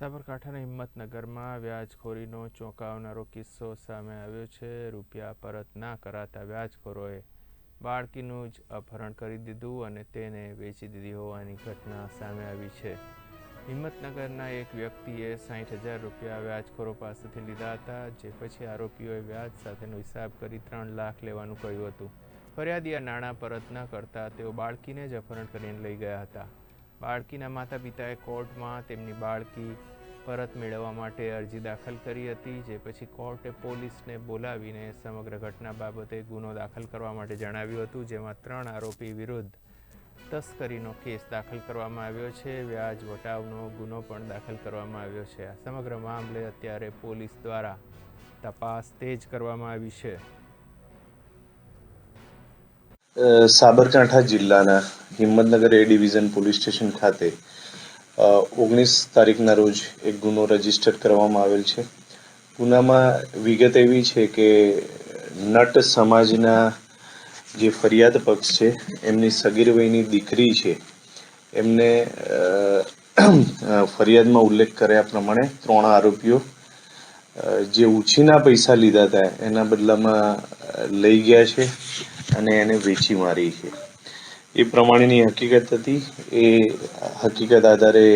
સાબરકાંઠાના હિંમતનગરમાં વ્યાજખોરીનો ચોંકાવનારો કિસ્સો સામે આવ્યો છે. રૂપિયા પરત ના કરાતા વ્યાજખોરોએ બાળકીનું જ અપહરણ કરી દીધું અને તેને વેચી દીધી હોવાની ઘટના સામે આવી છે. હિંમતનગરના એક વ્યક્તિએ સાઠ હજાર રૂપિયા વ્યાજખોરો પાસેથી લીધા હતા, જે પછી આરોપીઓએ વ્યાજ સાથેનો હિસાબ કરી ત્રણ લાખ લેવાનું કહ્યું હતું. ફરિયાદી આ નાણાં પરત ન કરતા તેઓ બાળકીને જ અપહરણ કરીને લઈ ગયા હતા. બાળકીના માતા પિતાએ કોર્ટમાં તેમની બાળકી પરત મેળવવા માટે અરજી દાખલ કરી હતી, જે પછી કોર્ટે પોલીસને બોલાવીને સમગ્ર ઘટના બાબતે ગુનો દાખલ કરવા માટે જણાવ્યું હતું, જેમાં ત્રણ આરોપી વિરુદ્ધ તસ્કરીનો કેસ દાખલ કરવામાં આવ્યો છે. વ્યાજ વટાવનો ગુનો પણ દાખલ કરવામાં આવ્યો છે. આ સમગ્ર મામલે અત્યારે પોલીસ દ્વારા તપાસ તેજ કરવામાં આવી છે. સાબરકાંઠા જિલ્લાના Himmatnagar A division police station ખાતે ઓગણીસ તારીખના રોજ એક ગુનો રજિસ્ટર કરવામાં આવેલ છે. ગુનામાં વિગત એવી છે કે નટ સમાજના જે ફરિયાદ પક્ષ છે, એમની સગીર વયની દીકરી છે, એમને ફરિયાદમાં ઉલ્લેખ કર્યા પ્રમાણે ત્રણ આરોપીઓ જે ઉછીના પૈસા લીધા હતા, એના બદલામાં લઈ ગયા છે અને એને વેચી મારી છે. એ પ્રમાણેની હકીકત હતી. એ હકીકત આધારે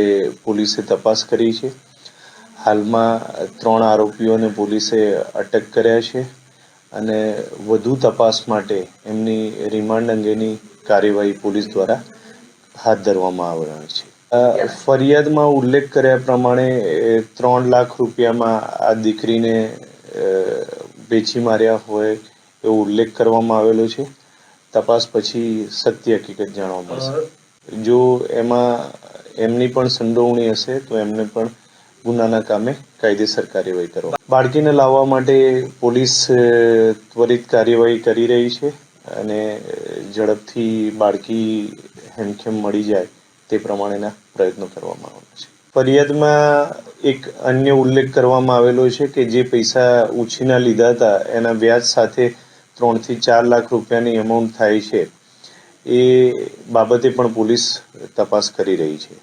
પોલીસે તપાસ કરી છે. હાલમાં ત્રણ આરોપીઓને પોલીસે અટક કર્યા છે અને વધુ તપાસ માટે એમની રિમાન્ડ અંગેની કાર્યવાહી પોલીસ દ્વારા હાથ ધરવામાં આવનાર છે. ફરિયાદમાં ઉલ્લેખ કર્યા પ્રમાણે ત્રણ લાખ રૂપિયામાં આ દીકરીને વેચી માર્યા હોય એવો ઉલ્લેખ કરવામાં આવેલો છે. તપાસ પછી સત્ય હકીકત જાણવા મળશે. જો એમાં એમની પણ સંડોવણી હશે તો એમને પણ ગુનાના કામે કાયદેસર કાર્યવાહી કરવા. બાળકીને લાવવા માટે પોલીસ ત્વરિત કાર્યવાહી કરી રહી છે અને ઝડપથી બાળકી હેમખેમ મળી જાય તે પ્રમાણેના પ્રયત્નો કરવામાં આવ્યા છે. ફરિયાદમાં એક અન્ય ઉલ્લેખ કરવામાં આવેલો છે કે જે પૈસા ઉછીના લીધા હતા એના વ્યાજ સાથે ત્રણથી ચાર લાખ રૂપિયાની અમાઉન્ટ થાય છે. એ બાબતે પણ પોલીસ તપાસ કરી રહી છે.